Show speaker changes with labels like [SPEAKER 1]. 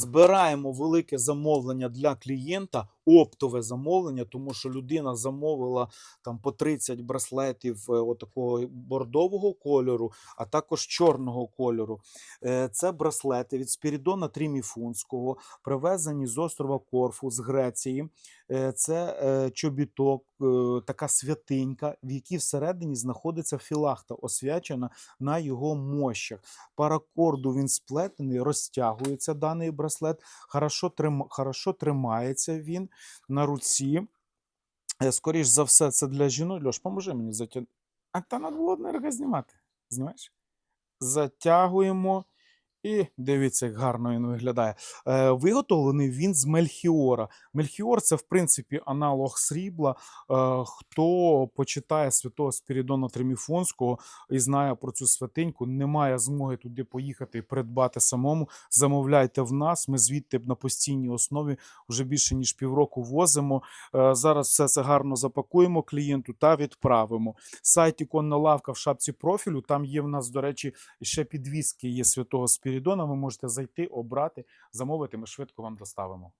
[SPEAKER 1] Збираємо велике замовлення для клієнта, оптове замовлення, тому що людина замовила там по 30 браслетів е, отакого бордового кольору, а також чорного кольору. Е, Це браслети від Спірідона Тріміфунського, привезені з острова Корфу, з Греції. Е, Це чобіток, така святинька, в якій всередині знаходиться філахта, освячена на його мощах. Паракорду він сплетений, розтягується даний браслет, хорошо тримається він на руці. Е, Скоріш за все, це для жінок. Льош, поможи мені затягнути. А та треба було енерго знімати. Знімаєш? Затягуємо. І дивіться, як гарно він виглядає. Е, виготовлений він з Мельхіора. Мельхіор це, в принципі, аналог срібла. Е, хто почитає святого Спірідона Триміфонського і знає про цю святиньку, не має змоги туди поїхати і придбати самому. Замовляйте в нас. Ми звідти на постійній основі вже більше ніж півроку возимо. Е, зараз все це гарно запакуємо клієнту та відправимо. Сайт іконна лавка в шапці профілю. Там є в нас, до речі, ще підвіски є святого Спірідона. Ви можете зайти, обрати, замовити. Ми швидко вам доставимо.